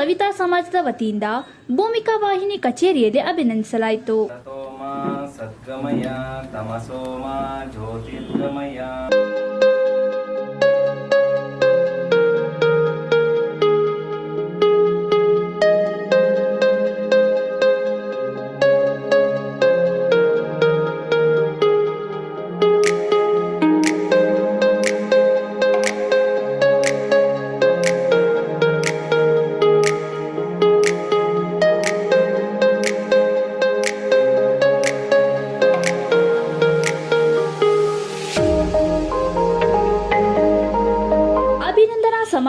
ಸವಿತಾ ಸಮಾಜದ ವತಿಯಿಂದ ಭೂಮಿಕಾ ವಾಹಿನಿ ಕಚೇರಿಯಲ್ಲಿ ಅಭಿನಂದಿಸಲಾಯಿತು. ತಮಸೋಮ ಜ್ಯೋತಿರ್ಗಮಯ.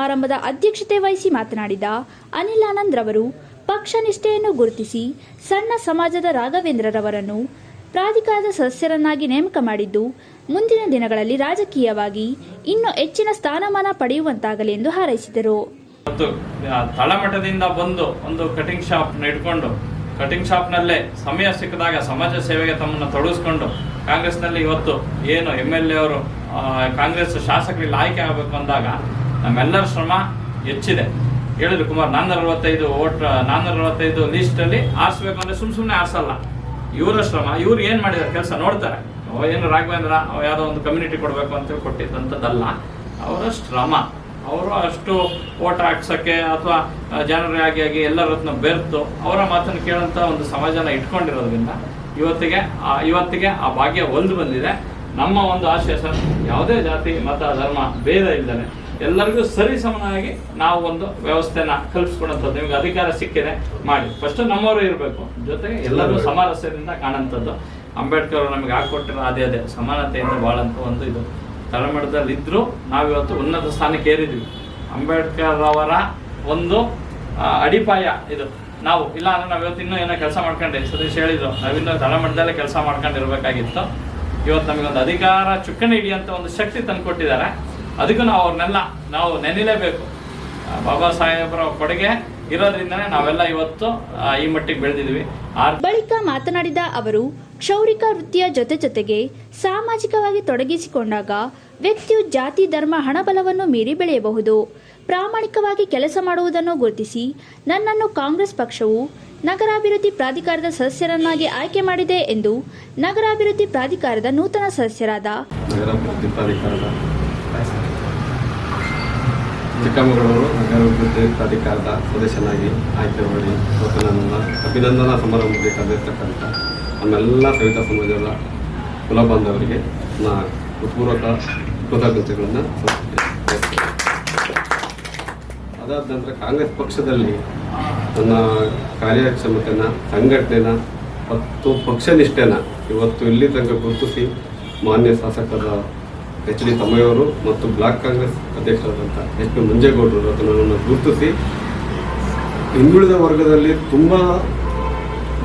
ಸಮಾರಂಭದ ಅಧ್ಯಕ್ಷತೆ ವಹಿಸಿ ಮಾತನಾಡಿದ ಅನಿಲ್ ಆನಂದ್ ರವರು, ಪಕ್ಷ ನಿಷ್ಠೆಯನ್ನು ಗುರುತಿಸಿ ಸಣ್ಣ ಸಮಾಜದ ರಾಘವೇಂದ್ರರವರನ್ನು ಪ್ರಾಧಿಕಾರದ ಸದಸ್ಯರನ್ನಾಗಿ ನೇಮಕ ಮಾಡಿದ್ದು, ಮುಂದಿನ ದಿನಗಳಲ್ಲಿ ರಾಜಕೀಯವಾಗಿ ಇನ್ನೂ ಹೆಚ್ಚಿನ ಸ್ಥಾನಮಾನ ಪಡೆಯುವಂತಾಗಲಿ ಎಂದು ಹಾರೈಸಿದರು. ಮತ್ತು ತಳಮಟ್ಟದಿಂದ ಬಂದು ಒಂದು ಕಟಿಂಗ್ ಶಾಪ್ ಇಟ್ಕೊಂಡು ಕಟಿಂಗ್ ಶಾಪ್ನಲ್ಲೇ ಸಮಯ ಸಿಕ್ಕಿದಾಗ ಸಮಾಜ ಸೇವೆಗೆ ತಮ್ಮನ್ನು ತೊಡಗಿಸ್ಕೊಂಡು, ಕಾಂಗ್ರೆಸ್ನಲ್ಲಿ ಇವತ್ತು ಏನು ಎಂ ಎಲ್ ಎ ಅವರು ಕಾಂಗ್ರೆಸ್ ಶಾಸಕರಲ್ಲಿ ಆಯ್ಕೆ ಆಗಬೇಕು ಅಂದಾಗ ನಮ್ಮೆಲ್ಲರ ಶ್ರಮ ಹೆಚ್ಚಿದೆ. ಹೇಳಿದ್ರು ಕುಮಾರ್ ನಾನ್ನೂರ ಅರವತ್ತೈದು ಓಟ್ ನಾನ್ನೂರ ಅರವತ್ತೈದು ಲೀಸ್ಟಲ್ಲಿ ಆರಿಸ್ಬೇಕು ಅಂದರೆ ಸುಮ್ಮ ಸುಮ್ಮನೆ ಆರಿಸಲ್ಲ. ಇವರ ಶ್ರಮ, ಇವ್ರು ಏನು ಮಾಡಿದ್ದಾರೆ ಕೆಲಸ ನೋಡ್ತಾರೆ. ಏನು ರಾಘವೇಂದ್ರ ಯಾವುದೋ ಒಂದು ಕಮ್ಯುನಿಟಿ ಕೊಡಬೇಕು ಅಂತೇಳಿ ಕೊಟ್ಟಿದ್ದಂಥದ್ದಲ್ಲ, ಅವರ ಶ್ರಮ. ಅವರು ಅಷ್ಟು ಓಟ್ ಹಾಕ್ಸೋಕ್ಕೆ ಅಥವಾ ಜನರೇ ಆಗಿ ಆಗಿ ಎಲ್ಲರತ್ನ ಬೆರೆತು ಅವರ ಮಾತನ್ನು ಕೇಳಂತ ಒಂದು ಸಮಾಜನ ಇಟ್ಕೊಂಡಿರೋದ್ರಿಂದ ಇವತ್ತಿಗೆ ಇವತ್ತಿಗೆ ಆ ಭಾಗ್ಯ ಒಲ್ದು ಬಂದಿದೆ. ನಮ್ಮ ಒಂದು ಆಶಯ ಸರ್, ಯಾವುದೇ ಜಾತಿ, ಮತ, ಧರ್ಮ, ಭೇದ ಇಲ್ಲದೆ ಎಲ್ಲರಿಗೂ ಸರಿ ಸಮನಾಗಿ ನಾವು ಒಂದು ವ್ಯವಸ್ಥೆನ ಕಲ್ಪಿಸ್ಕೊಡೋಂಥದ್ದು ನಿಮ್ಗೆ ಅಧಿಕಾರ ಸಿಕ್ಕಿದೆ ಮಾಡಿ. ಫಸ್ಟ್ ನಮ್ಮವರು ಇರಬೇಕು. ಜೊತೆಗೆ ಎಲ್ಲರೂ ಸಮರಸ್ಯದಿಂದ ಕಾಣೋಂಥದ್ದು. ಅಂಬೇಡ್ಕರ್ ಅವರು ನಮಗೆ ಹಾಕೊಟ್ಟಿರೋ ಅದೇ ಅದೇ ಸಮಾನತೆಯಿಂದ ಬಾಳಂತ ಒಂದು ಇದು. ತಳಮಟ್ಟದಲ್ಲಿ ನಾವು ನಾವಿವತ್ತು ಉನ್ನತ ಸ್ಥಾನಕ್ಕೆ ಏರಿದ್ವಿ. ಅಂಬೇಡ್ಕರ್ ಅವರ ಒಂದು ಅಡಿಪಾಯ ಇದು. ನಾವು ಇಲ್ಲ ಅಂದ್ರೆ ನಾವು ಇವತ್ತು ಇನ್ನೂ ಏನೋ ಕೆಲಸ ಮಾಡ್ಕೊಂಡೆ. ಸತೀಶ್ ಹೇಳಿದ್ರು ನಾವಿನ್ನೂ ತಳಮಟ್ಟದಲ್ಲೇ ಕೆಲಸ ಮಾಡ್ಕೊಂಡಿರ್ಬೇಕಾಗಿತ್ತು. ಇವತ್ತು ನಮಗೊಂದು ಅಧಿಕಾರ ಚುಕ್ಕಣಿ ಹಿಡಿಯಂತ ಒಂದು ಶಕ್ತಿ ತಂದುಕೊಟ್ಟಿದ್ದಾರೆ. ಅದಕ್ಕೂ ನಾವು ಅವ್ರನ್ನೆಲ್ಲ ನಾವು ನೆನಿಲೇಬೇಕು. ಬಾಬಾ ಸಾಹೇಬರ ಕೊಡುಗೆ ಇರೋದ್ರಿಂದನೇ ನಾವೆಲ್ಲ ಇವತ್ತು ಈ ಮಟ್ಟಿಗೆ ಬೆಳೆದಿದ್ವಿ ಬಳಿಕ ಮಾತನಾಡಿದ ಅವರು ಕ್ಷೌರಿಕ ವೃತ್ತಿಯ ಜೊತೆ ಜೊತೆಗೆ ಸಾಮಾಜಿಕವಾಗಿ ತೊಡಗಿಸಿಕೊಂಡಾಗ ವ್ಯಕ್ತಿಯು ಜಾತಿ ಧರ್ಮ ಹಣಬಲವನ್ನು ಮೀರಿ ಬೆಳೆಯಬಹುದು. ಪ್ರಾಮಾಣಿಕವಾಗಿ ಕೆಲಸ ಮಾಡುವುದನ್ನು ಗುರುತಿಸಿ ನನ್ನನ್ನು ಕಾಂಗ್ರೆಸ್ ಪಕ್ಷವು ನಗರಾಭಿವೃದ್ಧಿ ಪ್ರಾಧಿಕಾರದ ಸದಸ್ಯರನ್ನಾಗಿ ಆಯ್ಕೆ ಮಾಡಿದೆ ಎಂದು ನಗರಾಭಿವೃದ್ಧಿ ಪ್ರಾಧಿಕಾರದ ನೂತನ ಸದಸ್ಯರಾದ ನಗರಾಭಿವೃದ್ಧಿ ಪ್ರಾಧಿಕಾರದ ಚಿಕ್ಕಮಗಳೂರು ನಗರಾಭಿವೃದ್ಧಿ ಪ್ರಾಧಿಕಾರದ ಸದಸ್ಯನಾಗಿ ಆಯ್ಕೆ ಮಾಡಿ ಮತ್ತು ನನ್ನ ಅಭಿನಂದನಾ ಸಮಾರಂಭಕ್ಕೆ ಕರೆದಿರ್ತಕ್ಕಂಥ ನಮ್ಮೆಲ್ಲ ಸವಿತ ಸಮಾಜದ ಕುಲ ಬಾಂಧವರಿಗೆ ನಾ ಹೃತ್ಪೂರ್ವಕ ಕೃತಜ್ಞತೆಗಳನ್ನು ಅದಾದ ನಂತರ ಕಾಂಗ್ರೆಸ್ ಪಕ್ಷದಲ್ಲಿ ನನ್ನ ಕಾರ್ಯಕ್ಷಮತೆನ, ಸಂಘಟನೆನ, ಮತ್ತು ಪಕ್ಷನಿಷ್ಠೆನ ಇವತ್ತು ಇಲ್ಲಿ ತನಕ ಗುರುತಿಸಿ ಮಾನ್ಯ ಶಾಸಕರ ಎಚ್ ಡಿ ತಮ್ಮಯ್ಯವರು ಮತ್ತು ಬ್ಲಾಕ್ ಕಾಂಗ್ರೆಸ್ ಅಧ್ಯಕ್ಷರಾದಂಥ ಎಚ್ ಪಿ ಮಂಜೇಗೌಡರು ಅದನ್ನು ಗುರುತಿಸಿ. ಹಿಂದುಳಿದ ವರ್ಗದಲ್ಲಿ ತುಂಬ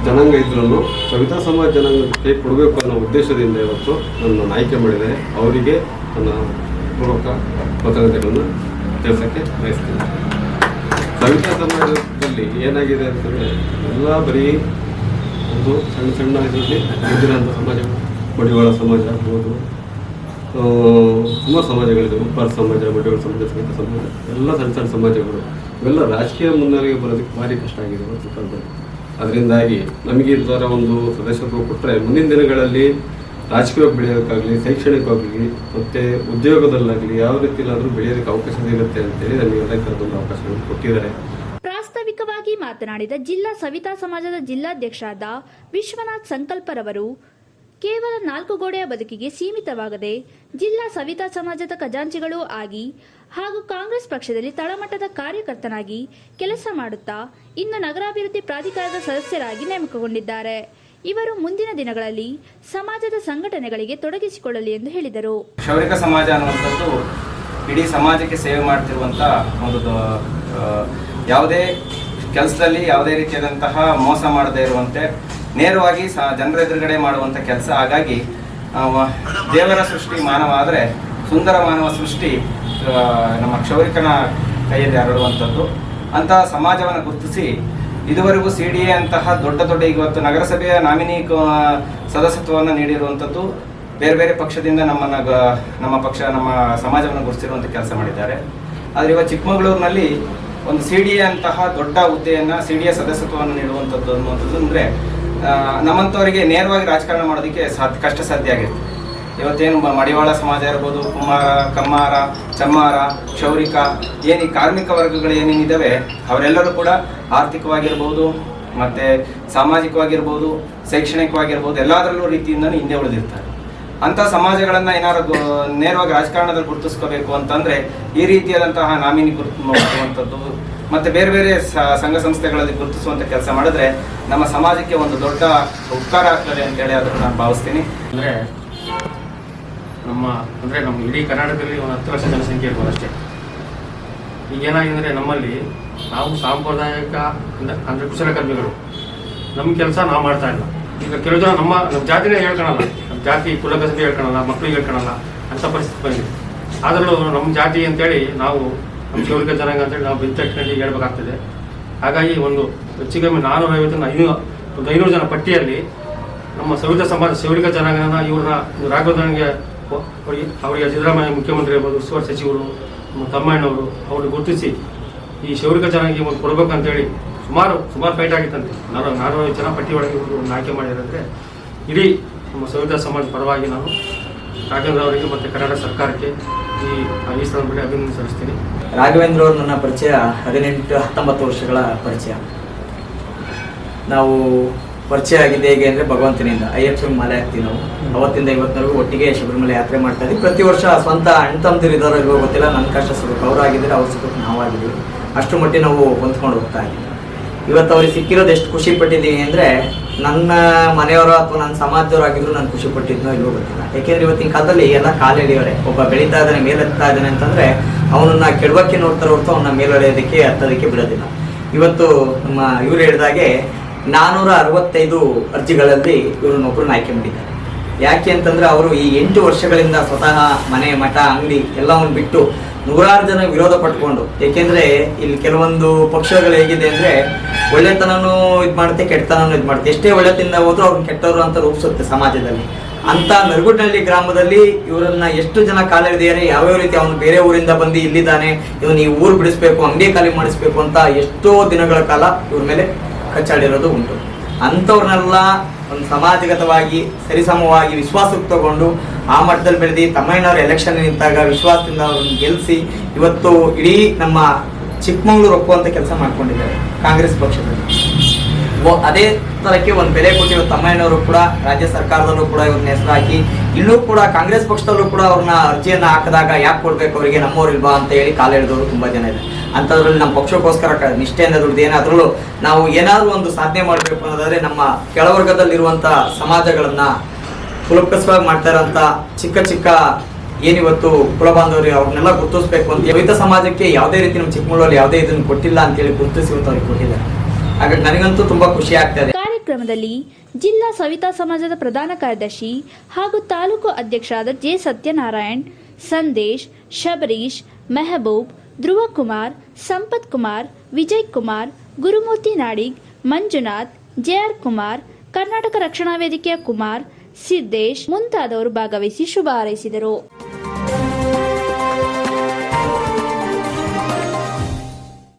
ಜನಾಂಗ ಇದ್ರೂ ಸವಿತಾ ಸಮಾಜ ಜನಾಂಗಕ್ಕೆ ಕೊಡಬೇಕು ಅನ್ನೋ ಉದ್ದೇಶದಿಂದ ಇವತ್ತು ನನ್ನ ಆಯ್ಕೆ ಮಾಡಿದೆ ಅವರಿಗೆ ನನ್ನ ಪೂರ್ವಕ ಕೃತಜ್ಞತೆಗಳನ್ನು ತಿಳಿಸೋಕ್ಕೆ ಬಯಸ್ತೀನಿ. ಸವಿತಾ ಸಮಾಜದಲ್ಲಿ ಏನಾಗಿದೆ ಅಂತಂದರೆ ಎಲ್ಲ ಬರೀ ಒಂದು ಸಣ್ಣ ಸಣ್ಣ ಇದರಲ್ಲಿ ಸಮಾಜ, ಮಡಿವಾಳ ಸಮಾಜ ಆಗ್ಬೋದು ಸುಮಾರು ಸಮಾಜಗಳಿದೆ. ಉಪ್ಪಾರ ಸಮಾಜ ಮಡಿವಾಳ ಸಮಾಜ ಸಂಗೀತ ಸಮಾಜ, ಎಲ್ಲ ಸಣ್ಣ ಸಣ್ಣ ಸಮಾಜಗಳು. ಇವೆಲ್ಲ ರಾಜಕೀಯ ಮುನ್ನಡೆಗೆ ಬರೋದಕ್ಕೆ ಭಾರಿ ಕಷ್ಟ ಆಗಿದೆ ಇವತ್ತು ಕಾಲದಲ್ಲಿ ಅದರಿಂದಾಗಿ ನಮಗೆ ಈ ಥರ ಒಂದು ಸದಸ್ಯತ್ವ ಕೊಟ್ಟರೆ ಮುಂದಿನ ದಿನಗಳಲ್ಲಿ ರಾಜಕೀಯವಾಗಿ ಬೆಳೆಯೋಕ್ಕಾಗಲಿ ಶೈಕ್ಷಣಿಕವಾಗಿ ಮತ್ತು ಉದ್ಯೋಗದಲ್ಲಾಗಲಿ ಯಾವ ರೀತಿಲಾದರೂ ಬೆಳೆಯೋದಕ್ಕೆ ಅವಕಾಶ ಸಿಗುತ್ತೆ ಅಂತೇಳಿ ನಮಗೆ ಎಲ್ಲ ಥರದೊಂದು ಅವಕಾಶಗಳು ಕೊಟ್ಟಿದ್ದಾರೆ. ಪ್ರಾಸ್ತಾವಿಕವಾಗಿ ಮಾತನಾಡಿದ ಜಿಲ್ಲಾ ಸವಿತಾ ಸಮಾಜದ ಜಿಲ್ಲಾಧ್ಯಕ್ಷರಾದ ವಿಶ್ವನಾಥ್ ಸಂಕಲ್ಪರವರು ಕೇವಲ ನಾಲ್ಕು ಗೋಡೆಯ ಬದುಕಿಗೆ ಸೀಮಿತವಾಗದೆ ಜಿಲ್ಲಾ ಸವಿತಾ ಸಮಾಜದ ಖಜಾಂಚಿಗಳೂ ಆಗಿ ಹಾಗೂ ಕಾಂಗ್ರೆಸ್ ಪಕ್ಷದಲ್ಲಿ ತಳಮಟ್ಟದ ಕಾರ್ಯಕರ್ತನಾಗಿ ಕೆಲಸ ಮಾಡುತ್ತಾ ಇಂದು ನಗರಾಭಿವೃದ್ಧಿ ಪ್ರಾಧಿಕಾರದ ಸದಸ್ಯರಾಗಿ ನೇಮಕಗೊಂಡಿದ್ದಾರೆ. ಇವರು ಮುಂದಿನ ದಿನಗಳಲ್ಲಿ ಸಮಾಜದ ಸಂಘಟನೆಗಳಿಗೆ ತೊಡಗಿಸಿಕೊಳ್ಳಲಿ ಎಂದು ಹೇಳಿದರು. ಕ್ಷೌರಿಕ ಸಮಾಜ ಅನ್ನುವಂಥದ್ದು ಇಡೀ ಸಮಾಜಕ್ಕೆ ಸೇವೆ ಮಾಡ್ತಿರುವಂಥ ಒಂದು ಯಾವುದೇ ಕೆಲಸದಲ್ಲಿ ಯಾವುದೇ ರೀತಿಯಾದಂತಹ ಮೋಸ ಮಾಡದೇ ಇರುವಂತೆ ನೇರವಾಗಿ ಸಹ ಜನರ ಎದುರುಗಡೆ ಮಾಡುವಂಥ ಕೆಲಸ. ಹಾಗಾಗಿ ದೇವರ ಸೃಷ್ಟಿ ಮಾನವ ಆದರೆ ಸುಂದರ ಮಾನವ ಸೃಷ್ಟಿ ನಮ್ಮ ಕ್ಷೌರಿಕನ ಕೈಯಲ್ಲಿ ಹರಡುವಂಥದ್ದು. ಅಂತಹ ಸಮಾಜವನ್ನು ಗುರುತಿಸಿ ಇದುವರೆಗೂ ಸಿ ಡಿ ಎ ಅಂತಹ ದೊಡ್ಡ ದೊಡ್ಡ ಇವತ್ತು ನಗರಸಭೆಯ ನಾಮಿನಿ ಸದಸ್ಯತ್ವವನ್ನು ನೀಡಿರುವಂಥದ್ದು. ಬೇರೆ ಬೇರೆ ಪಕ್ಷದಿಂದ ನಮ್ಮ ನಮ್ಮ ಪಕ್ಷ, ನಮ್ಮ ಸಮಾಜವನ್ನು ಗುರುತಿಸಿರುವಂಥ ಕೆಲಸ ಮಾಡಿದ್ದಾರೆ. ಆದರೆ ಇವತ್ತು ಚಿಕ್ಕಮಗಳೂರಿನಲ್ಲಿ ಒಂದು ಸಿ ಡಿ ಎ ಅಂತಹ ದೊಡ್ಡ ಹುದ್ದೆಯನ್ನು ಸಿ ಡಿ ಎ ಸದಸ್ಯತ್ವವನ್ನು ನೀಡುವಂಥದ್ದು ಅನ್ನುವಂಥದ್ದು ಅಂದ್ರೆ ನಮ್ಮಂಥವರಿಗೆ ನೇರವಾಗಿ ರಾಜಕಾರಣ ಮಾಡೋದಕ್ಕೆ ಸಾಧ್ಯ ಕಷ್ಟ ಸಾಧ್ಯ ಆಗಿರುತ್ತೆ. ಇವತ್ತೇನು ಮಡಿವಾಳ ಸಮಾಜ ಇರ್ಬೋದು, ಕುಮಾರ, ಕಮ್ಮಾರ, ಚಮ್ಮಾರ ಕ್ಷೌರಿಕ ಏನು ಕಾರ್ಮಿಕ ವರ್ಗಗಳು ಏನೇನಿದ್ದಾವೆ ಅವರೆಲ್ಲರೂ ಕೂಡ ಆರ್ಥಿಕವಾಗಿರ್ಬೋದು, ಮತ್ತು ಸಾಮಾಜಿಕವಾಗಿರ್ಬೋದು, ಶೈಕ್ಷಣಿಕವಾಗಿರ್ಬೋದು, ಎಲ್ಲದರಲ್ಲೂ ರೀತಿಯಿಂದ ಹಿಂದೆ ಉಳಿದಿರ್ತಾರೆ. ಅಂಥ ಸಮಾಜಗಳನ್ನ ಏನಾದ್ರು ನೇರವಾಗಿ ರಾಜಕಾರಣದಲ್ಲಿ ಗುರುತಿಸ್ಕೋಬೇಕು ಅಂತಂದ್ರೆ ಈ ರೀತಿಯಾದಂತಹ ನಾಮಿನಿ ಗುರುತು ಮಾಡುವಂಥದ್ದು ಮತ್ತೆ ಬೇರೆ ಬೇರೆ ಸಂಘ ಸಂಸ್ಥೆಗಳಲ್ಲಿ ಗುರುತಿಸುವಂತ ಕೆಲಸ ಮಾಡಿದ್ರೆ ನಮ್ಮ ಸಮಾಜಕ್ಕೆ ಒಂದು ದೊಡ್ಡ ಉಪಕಾರ ಆಗ್ತದೆ ಅಂತ ಹೇಳಿ ಅದನ್ನು ನಾನು ಭಾವಿಸ್ತೀನಿ. ಅಂದ್ರೆ ನಮ್ಮ ಅಂದ್ರೆ ನಮ್ಮ ಇಡೀ ಕರ್ನಾಟಕದಲ್ಲಿ ಒಂದು ಹತ್ತು ಲಕ್ಷ ಜನಸಂಖ್ಯೆ ಇರ್ಬೋದು ಅಷ್ಟೇ. ಈಗ ಏನಾಗಿದೆ ನಮ್ಮಲ್ಲಿ ನಾವು ಸಾಂಪ್ರದಾಯಿಕ ಅಂದ್ರೆ ಕುಶಲಕರ್ಮಿಗಳು. ನಮ್ಮ ಕೆಲಸ ನಾವು ಮಾಡ್ತಾ ಇಲ್ಲ. ಈಗ ಕೆಲವು ಜನ ನಮ್ಮ ನಮ್ಮ ಜಾತಿನೇ ಹೇಳ್ಕೊಳಲ್ಲ. ಜಾತಿ ಕುಲಕಸಬಿ ಹೇಳ್ಕೊಳಲ್ಲ ಮಕ್ಕಳಿಗೆ ಹೇಳ್ಕೊಳಲ್ಲ, ಅಂತ ಪರಿಸ್ಥಿತಿ ಬಂದಿದೆ. ಆದರೂ ನಮ್ಮ ಜಾತಿ ಅಂತೇಳಿ ನಾವು ನಮ್ಮ ಶಿವರ್ಗ ಜನಾಂಗ ಅಂತೇಳಿ ನಾವು ಬಿತ್ತಟ್ಟಿನಲ್ಲಿ ಹೇಳ್ಬೇಕಾಗ್ತದೆ. ಹಾಗಾಗಿ ಒಂದು ಹೆಚ್ಚು ಕಮ್ಮಿ ನಾನ್ನೂರೈವತ್ತು ಐನೂರು ಒಂದು ಐನೂರು ಜನ ಪಟ್ಟಿಯಲ್ಲಿ ನಮ್ಮ ಸವಿತ ಸಮಾಜ ಶಿವಲಿಂಗ ಜನಾಂಗನ ಇವ್ರನ್ನ ರಾಘವೇಂದ್ರನಿಗೆ ಅವರಿಗೆ ಅವರಿಗೆ ಸಿದ್ದರಾಮಯ್ಯ ಮುಖ್ಯಮಂತ್ರಿ ಇರ್ಬೋದು ಉಸ್ತುವಾರಿ ಸಚಿವರು, ನಮ್ಮ ತಮ್ಮಣ್ಣವರು, ಅವ್ರಿಗೆ ಗುರುತಿಸಿ ಈ ಶೌರಿಕ ಜನಾಂಗಕ್ಕೆ ಒಂದು ಕೊಡಬೇಕು ಅಂತೇಳಿ ಸುಮಾರು ಸುಮಾರು ಫೈಟ್ ಆಗಿತ್ತಂತೆ. ನಾನು ನಾನ್ನೂರೈವತ್ತು ಜನ ಪಟ್ಟಿ ಒಳಗೆ ಇವರು ಒಂದು ಆಯ್ಕೆ ಮಾಡಿರಂತೆ ಇಡೀ ನಮ್ಮ ಸವಿತಾ ಸಮಾಜ ಪರವಾಗಿ ನಾನು ರಾಘವೇಂದ್ರ ಅವರಿಗೆ ಮತ್ತು ಕನ್ನಡ ಸರ್ಕಾರಕ್ಕೆ ಈ ಈ ಸ್ಥಳದಲ್ಲಿ ಅಭಿನಂದನೆ ಸಲ್ಲಿಸ್ತೀನಿ. ರಾಘವೇಂದ್ರ ಅವರು ನನ್ನ ಪರಿಚಯ ಹದಿನೆಂಟು ಹತ್ತೊಂಬತ್ತು ವರ್ಷಗಳ ಪರಿಚಯ. ನಾವು ಪರಿಚಯ ಆಗಿದೆ ಹೇಗೆ ಅಂದರೆ ಭಗವಂತನಿಂದ ಅಯ್ಯಪ್ಪ ಮಾಲೆ ಹಾಕ್ತೀವಿ ನಾವು. ಅವತ್ತಿಂದ ಇವತ್ತಿನವರೆಗೂ ಒಟ್ಟಿಗೆ ಶಬರಿಮಲೆ ಯಾತ್ರೆ ಮಾಡ್ತಾ ಇದ್ದೀವಿ. ಪ್ರತಿ ವರ್ಷ ಸ್ವಂತ ಅಣ್ಣ ತಮ್ಮದಿರು ಗೊತ್ತಿಲ್ಲ, ನನ್ನ ಕಷ್ಟ ಸುಖ ಅವ್ರು ಆಗಿದ್ದಾರೆ, ಅವ್ರ ಸುಖಕ್ಕೆ ನಾವು ಆಗಿದ್ದೀವಿ. ಅಷ್ಟು ಮಟ್ಟಿಗೆ ನಾವು ಹೊಂದ್ಕೊಂಡು ಹೋಗ್ತಾ ಇದ್ದೀವಿ. ಇವತ್ತು ಅವ್ರಿಗೆ ಸಿಕ್ಕಿರೋದು ಎಷ್ಟು ಖುಷಿ ಪಟ್ಟಿದ್ದೀನಿ ಅಂದರೆ ನನ್ನ ಮನೆಯವರು ಅಥವಾ ನನ್ನ ಸಮಾಜದವರು ಆಗಿದ್ರು ನಾನು ಖುಷಿ ಪಟ್ಟಿದ್ನೋ ಇಲ್ವೋ ಗೊತ್ತಿಲ್ಲ. ಯಾಕೆಂದ್ರೆ ಇವತ್ತಿನ ಕಾಲದಲ್ಲಿ ಎಲ್ಲ ಕಾಲೆಳೆಯವರೆ, ಒಬ್ಬ ಬೆಳೀತಾ ಇದ್ದಾನೆ, ಮೇಲೆತ್ತಾ ಇದ್ದಾನೆ ಅಂತಂದ್ರೆ ಅವನನ್ನ ಕೆಡವಕ್ಕೆ ನೋಡ್ತಾರೆ ಹೊರತು ಅವನ್ನ ಮೇಲೆಳೆಯೋದಕ್ಕೆ ಹತ್ತೋದಕ್ಕೆ ಬಿಡೋದಿಲ್ಲ. ಇವತ್ತು ನಮ್ಮ ಇವ್ರು ಹೇಳಿದಾಗೆ ನಾನೂರ ಅರವತ್ತೈದು ಅರ್ಜಿಗಳಲ್ಲಿ ಇವ್ರನ್ನೊಬ್ಬರನ್ನ ಆಯ್ಕೆ ಮಾಡಿದ್ದಾರೆ. ಯಾಕೆ ಅಂತಂದ್ರೆ ಅವರು ಈ ಎಂಟು ವರ್ಷಗಳಿಂದ ಸ್ವತಃ ಮನೆ, ಮಠ, ಅಂಗಡಿ ಎಲ್ಲವನ್ನು ಬಿಟ್ಟು ನೂರಾರು ಜನ ವಿರೋಧ ಪಟ್ಕೊಂಡು ಏಕೆಂದ್ರೆ ಇಲ್ಲಿ ಕೆಲವೊಂದು ಪಕ್ಷಗಳು ಹೇಗಿದೆ ಅಂದ್ರೆ ಒಳ್ಳೆತನನೂ ಇದು ಮಾಡುತ್ತೆ ಕೆಟ್ಟತನೂ ಇದು ಮಾಡುತ್ತೆ. ಎಷ್ಟೇ ಒಳ್ಳೆತಿಂದ ಹೋದ್ರೂ ಅವ್ರನ್ನ ಕೆಟ್ಟವರು ಅಂತ ರೂಪಿಸುತ್ತೆ ಸಮಾಜದಲ್ಲಿ. ಅಂತ ನರಗುಡ್ನಹಳ್ಳಿ ಗ್ರಾಮದಲ್ಲಿ ಇವರನ್ನ ಎಷ್ಟು ಜನ ಕಾಲಿಡಿದ್ದಾರೆ ಯಾವ್ಯಾವ ರೀತಿ ಅವನು ಬೇರೆ ಊರಿಂದ ಬಂದು ಇಲ್ಲಿದ್ದಾನೆ, ಇವನು ಈ ಊರು ಬಿಡಿಸ್ಬೇಕು, ಅಂಗಡಿ ಖಾಲಿ ಮಾಡಿಸ್ಬೇಕು ಅಂತ ಎಷ್ಟೋ ದಿನಗಳ ಕಾಲ ಇವ್ರ ಮೇಲೆ ಕಚ್ಚಾಡಿರೋದು ಉಂಟು. ಅಂಥವ್ರನ್ನೆಲ್ಲ ಒಂದು ಸಮಾಜಗತವಾಗಿ, ಸರಿಸಮವಾಗಿ ವಿಶ್ವಾಸಕ್ಕೆ ತಗೊಂಡು ಆ ಮಟ್ಟದಲ್ಲಿ ಬೆಳೆದು ತಮ್ಮಯ್ಯನವರು ಎಲೆಕ್ಷನ್ ನಿಂತಾಗ ವಿಶ್ವಾಸದಿಂದ ಅವ್ರನ್ನ ಗೆಲ್ಲಿಸಿ ಇವತ್ತು ಇಡೀ ನಮ್ಮ ಚಿಕ್ಕಮಗಳೂರು ಒಪ್ಪುವಂತ ಕೆಲಸ ಮಾಡ್ಕೊಂಡಿದ್ದಾರೆ ಕಾಂಗ್ರೆಸ್ ಪಕ್ಷದಲ್ಲಿ. ಅದೇ ತರಕ್ಕೆ ಒಂದು ಬೆಲೆ ಕೊಟ್ಟಿರೋ ತಮ್ಮಯ್ಯನವರು ಕೂಡ, ರಾಜ್ಯ ಸರ್ಕಾರದಲ್ಲೂ ಕೂಡ ಇವ್ರನ್ನ ಹೆಸರು ಹಾಕಿ, ಇಲ್ಲೂ ಕೂಡ ಕಾಂಗ್ರೆಸ್ ಪಕ್ಷದಲ್ಲೂ ಕೂಡ ಅವ್ರನ್ನ ಅರ್ಜಿಯನ್ನು ಹಾಕಿದಾಗ ಯಾಕೆ ಕೊಡ್ಬೇಕು ಅವರಿಗೆ ನಮ್ಮವ್ರಿಲ್ವಾ ಅಂತ ಹೇಳಿ ಕಾಲ ಎಳೆದವರು ತುಂಬಾ ಜನ ಇದೆ ಅಂಥದ್ರಲ್ಲಿ ನಮ್ಮ ಪಕ್ಷಕ್ಕೋಸ್ಕರ ನಿಷ್ಠೆಯಿಂದ ದುಡ್ದು ಏನಾದ್ರೂ ನಾವು ಏನಾದ್ರೂ ಒಂದು ಸಾಧನೆ ಮಾಡಬೇಕು ಅನ್ನೋದಾದ್ರೆ ನಮ್ಮ ಕೆಳವರ್ಗದಲ್ಲಿರುವಂತ ಸಮಾಜಗಳನ್ನ ಕುಲಕಸವಾಗಿ ಮಾಡ್ತಾ ಇರೋಂಥ ಚಿಕ್ಕ ಚಿಕ್ಕ ಏನಿವತ್ತು ಕುಲ ಬಾಂಧವರು ಅವ್ರನ್ನೆಲ್ಲ ಗುರುತಿಸ್ಬೇಕು ಅಂತ ರೈತ ಸಮಾಜಕ್ಕೆ ಯಾವುದೇ ರೀತಿ ನಮ್ಮ ಚಿಕ್ಕಮಗಳೂರಲ್ಲಿ ಯಾವುದೇ ಇದನ್ನು ಕೊಟ್ಟಿಲ್ಲ ಅಂತೇಳಿ ಗುರುತಿಸಿ ಇವತ್ತು ಅವ್ರಿಗೆ ಕೊಟ್ಟಿದ್ದಾರೆ. ಹಾಗಾಗಿ ನನಗಂತೂ ತುಂಬಾ ಖುಷಿ ಆಗ್ತಾ ಕಾರ್ಯಕ್ರಮದಲ್ಲಿ ಜಿಲ್ಲಾ ಸವಿತಾ ಸಮಾಜದ ಪ್ರಧಾನ ಕಾರ್ಯದರ್ಶಿ ಹಾಗೂ ತಾಲೂಕು ಅಧ್ಯಕ್ಷರಾದ J Satyanarayan, Sandesh, Shabarish, Mehaboob Dhruvakumar, Sampath Kumar, Vijay Kumar, Gurumurthy Nadig, Manjunath, J R Kumar, Karnataka Rakshana ವೇದಿಕೆಯ ಕುಮಾರ್, ಸಿದ್ದೇಶ್ ಮುಂತಾದವರು ಭಾಗವಹಿಸಿ ಶುಭ ಹಾರೈಸಿದರು.